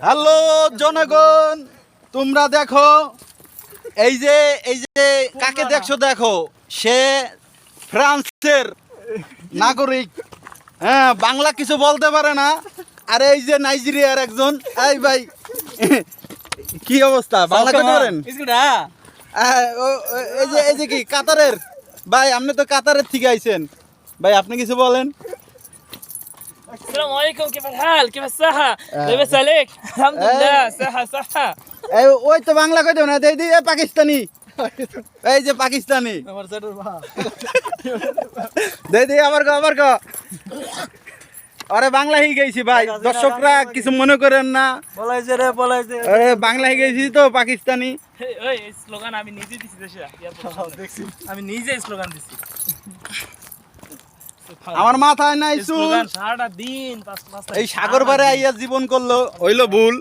Hello জনগণ তোমরা দেখো এই যে এই যে কাকে দেখছ দেখো সে ফ্রান্সের নাগরিক। হ্যাঁ বাংলা কিছু বলতে পারে না। আর এই যে নাইজেরিয়ার একজন এই ভাই কি অবস্থা বাংলা পারেন ও- ও- এই যে এই যে কি কাতারের? ভাই আপনি তো কাতারের থেকে আইছেন। ভাই আপনি কিছু বলেন। السلام عليكم كيف الحال كيف الصحة لاباس عليك الحمد لله صحة صحة এই ওই তো বাংলা কইতে না দেই দিই পাকিস্তানি এই যে পাকিস্তানি দেই দিই আবার কো আবার কো আরে বাংলা হয়ে গেছি ভাই দর্শকরা কিছু মনে করেন না বলাইছে রে বলাইছে আরে বাংলা হয়ে গেছি তো পাকিস্তানি ওই এই স্লোগান আমি নিজে দিছি দেশে দেখছি আমি নিজে স্লোগান দিছি আমার মাথায় নাই চুল সারাটা দিন এই সাগর পারে আইয়া জীবন করল হইল ভুল।